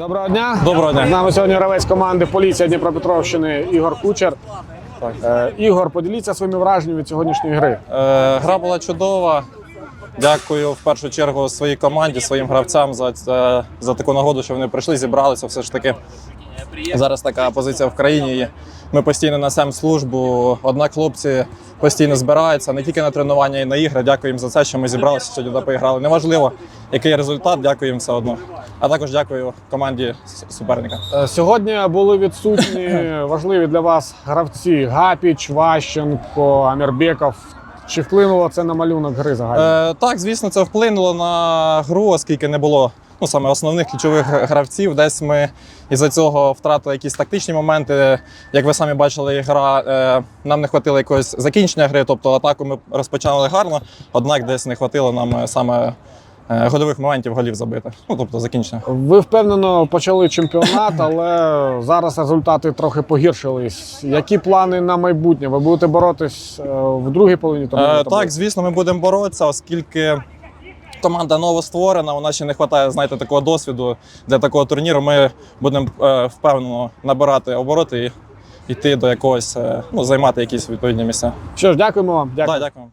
Доброго дня. Доброго дня. З нами сьогодні гравець команди Поліція Дніпропетровщини Ігор Кучер. Так. Е, Ігор, поділіться своїми враженнями від сьогоднішньої гри. Е, гра була чудова. Дякую в першу чергу своїй команді, своїм гравцям за, за, за таку нагоду, що вони прийшли, зібралися. Все ж таки зараз така позиція в країні. і Ми постійно несемо службу. Однак хлопці постійно збираються не тільки на тренування, і на ігри. Дякую їм за це, що ми зібралися сьогодні та поіграли. Неважливо, який результат, дякую їм все одно. А також дякую команді суперника. Е, Сьогодні були відсутні важливі для вас гравці Гапіч, Ващенко, Амірбеков. Чи вплинуло це на малюнок гри загально? Е, так, звісно, це вплинуло на гру, оскільки не було ну, саме основних ключових гравців. Десь ми із-за цього втратили якісь тактичні моменти. Як ви самі бачили, гра е, нам не хватило якогось закінчення гри, тобто атаку ми розпочали гарно, однак десь не хватило нам е, саме е, гольових моментів голів забити. Ну, тобто закінчення. Ви впевнено почали чемпіонат, але зараз результати трохи погіршились. Які плани на майбутнє? Ви будете боротись е, в другій половині Е, турніру? так, звісно, ми будемо боротися, оскільки команда новостворена, у нас ще не вистачає, знаєте, такого досвіду для такого турніру. Ми будемо е, впевнено набирати обороти і йти до якогось, е, ну, займати якісь відповідні місця. Що ж, дякуємо вам. Дякую. Так, дякую.